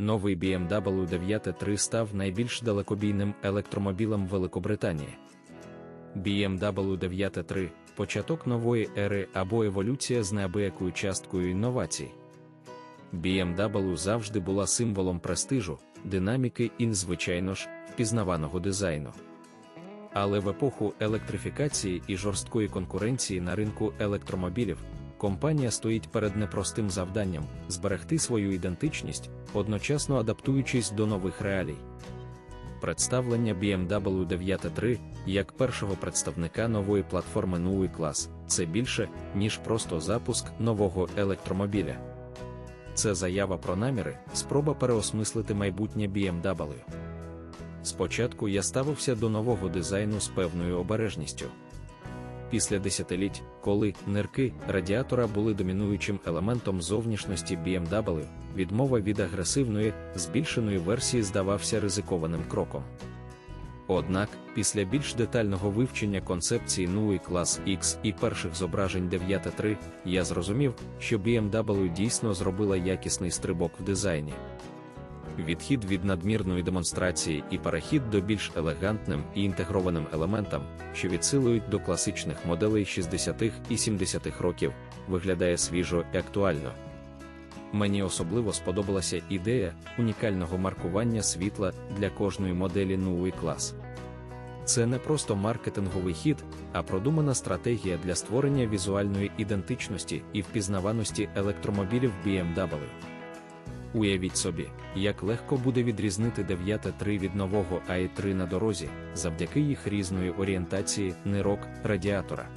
новий BMW 9 став найбільш далекобійним електромобілем Великобританії. BMW 9 початок нової ери або еволюція з неабиякою часткою інновацій. BMW завжди була символом престижу, динаміки і, звичайно ж, впізнаваного дизайну. Але в епоху електрифікації і жорсткої конкуренції на ринку електромобілів компанія стоїть перед непростим завданням зберегти свою ідентичність, одночасно адаптуючись до нових реалій. Представлення BMW 9.3 як першого представника нової платформи новий клас це більше, ніж просто запуск нового електромобіля. Це заява про наміри, спроба переосмислити майбутнє BMW. Спочатку я ставився до нового дизайну з певною обережністю. Після десятиліть, коли нирки радіатора були домінуючим елементом зовнішності BMW, відмова від агресивної, збільшеної версії здавався ризикованим кроком. Однак, після більш детального вивчення концепції NUI клас X і перших зображень 9.3, я зрозумів, що BMW дійсно зробила якісний стрибок в дизайні відхід від надмірної демонстрації і перехід до більш елегантним і інтегрованим елементам, що відсилують до класичних моделей 60-х і 70-х років, виглядає свіжо і актуально. Мені особливо сподобалася ідея унікального маркування світла для кожної моделі новий клас. Це не просто маркетинговий хід, а продумана стратегія для створення візуальної ідентичності і впізнаваності електромобілів BMW. Уявіть собі, як легко буде відрізнити 9.3 від нового АІ3 на дорозі завдяки їх різної орієнтації нирок радіатора.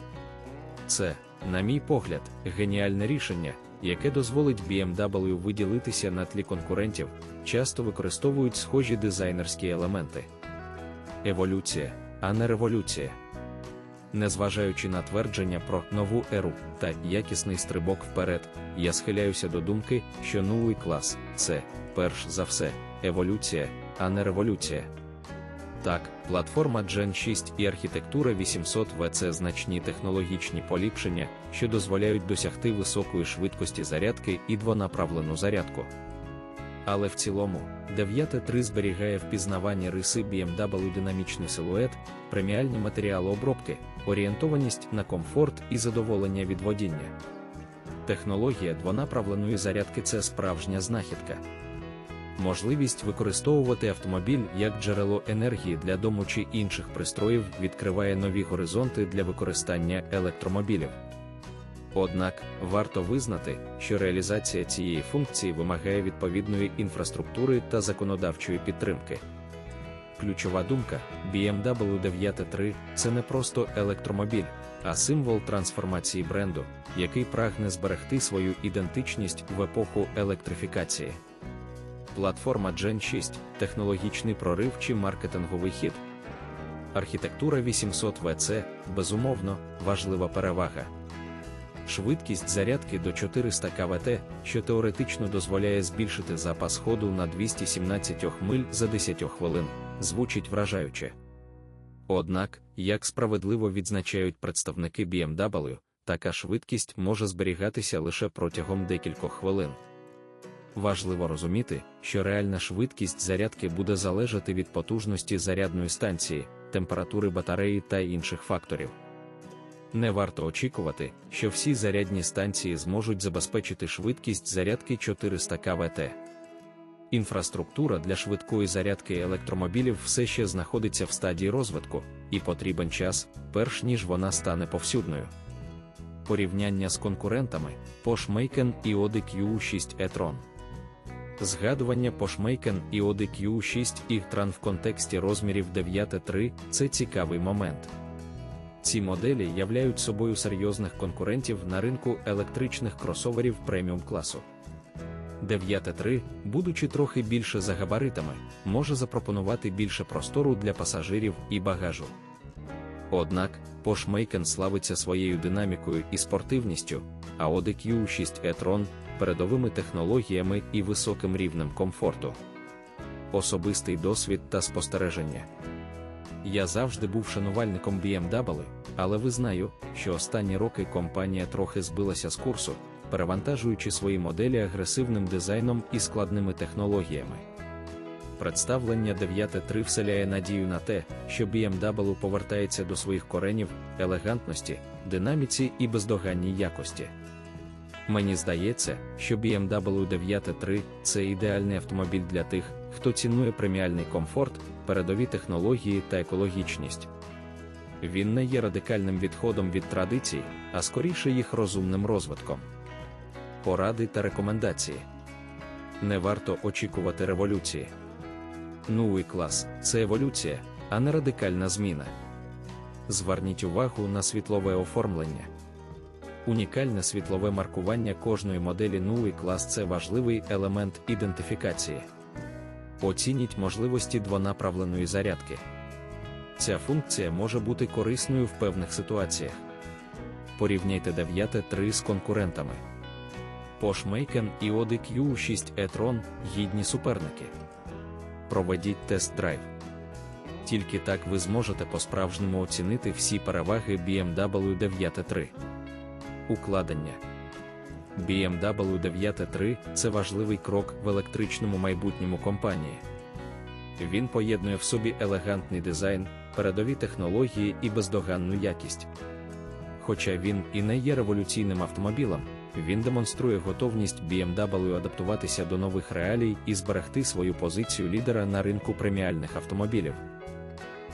Це, на мій погляд, геніальне рішення, яке дозволить BMW виділитися на тлі конкурентів, часто використовують схожі дизайнерські елементи. Еволюція, а не революція незважаючи на твердження про нову еру та якісний стрибок вперед, я схиляюся до думки, що новий клас це, перш за все, еволюція, а не революція. Так, платформа Gen 6 і архітектура 800 в це значні технологічні поліпшення, що дозволяють досягти високої швидкості зарядки і двонаправлену зарядку. Але в цілому, 9.3 зберігає впізнавання риси BMW динамічний силует, преміальні матеріали обробки, орієнтованість на комфорт і задоволення від водіння. Технологія двонаправленої зарядки це справжня знахідка. Можливість використовувати автомобіль як джерело енергії для дому чи інших пристроїв відкриває нові горизонти для використання електромобілів. Однак варто визнати, що реалізація цієї функції вимагає відповідної інфраструктури та законодавчої підтримки. Ключова думка BMW 9.3 це не просто електромобіль, а символ трансформації бренду, який прагне зберегти свою ідентичність в епоху електрифікації. Платформа Gen 6 технологічний прорив чи маркетинговий хід. Архітектура 800 VC безумовно важлива перевага швидкість зарядки до 400 КВТ, що теоретично дозволяє збільшити запас ходу на 217 миль за 10 хвилин, звучить вражаюче. Однак, як справедливо відзначають представники BMW, така швидкість може зберігатися лише протягом декількох хвилин. Важливо розуміти, що реальна швидкість зарядки буде залежати від потужності зарядної станції, температури батареї та інших факторів. Не варто очікувати, що всі зарядні станції зможуть забезпечити швидкість зарядки 400 КВТ. Інфраструктура для швидкої зарядки електромобілів все ще знаходиться в стадії розвитку, і потрібен час, перш ніж вона стане повсюдною. Порівняння з конкурентами Poshmaken і Audi Q6 e-tron. Згадування Poshmaken і Audi Q6 e-tron в контексті розмірів 9.3 це цікавий момент. Ці моделі являють собою серйозних конкурентів на ринку електричних кросоверів преміум класу. 9.3, будучи трохи більше за габаритами, може запропонувати більше простору для пасажирів і багажу. Однак, Porsche Macan славиться своєю динамікою і спортивністю, а Audi Q6 e-tron – передовими технологіями і високим рівнем комфорту. Особистий досвід та спостереження. Я завжди був шанувальником BMW, але визнаю, що останні роки компанія трохи збилася з курсу, перевантажуючи свої моделі агресивним дизайном і складними технологіями. Представлення 9.3 вселяє надію на те, що BMW повертається до своїх коренів, елегантності, динаміці і бездоганній якості. Мені здається, що BMW 9.3 це ідеальний автомобіль для тих, хто цінує преміальний комфорт, передові технології та екологічність. Він не є радикальним відходом від традицій, а скоріше їх розумним розвитком. Поради та рекомендації не варто очікувати революції. Новий клас це еволюція, а не радикальна зміна. Зверніть увагу на світлове оформлення. Унікальне світлове маркування кожної моделі новий клас це важливий елемент ідентифікації. Оцініть можливості двонаправленої зарядки. Ця функція може бути корисною в певних ситуаціях. Порівняйте 9.3 з конкурентами. Porsche Macan і Audi Q6 e-tron гідні суперники. Проведіть тест-драйв. Тільки так ви зможете по-справжньому оцінити всі переваги BMW 9.3. Укладення BMW 9.3 це важливий крок в електричному майбутньому компанії. Він поєднує в собі елегантний дизайн, передові технології і бездоганну якість. Хоча він і не є революційним автомобілем, він демонструє готовність BMW адаптуватися до нових реалій і зберегти свою позицію лідера на ринку преміальних автомобілів.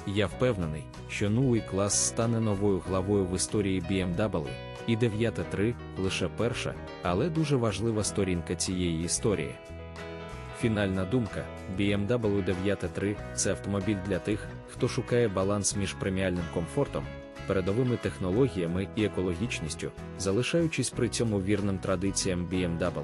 Я впевнений, що новий клас стане новою главою в історії BMW, і 9.3 лише перша, але дуже важлива сторінка цієї історії. Фінальна думка: BMW 9.3 це автомобіль для тих, хто шукає баланс між преміальним комфортом, передовими технологіями і екологічністю, залишаючись при цьому вірним традиціям BMW.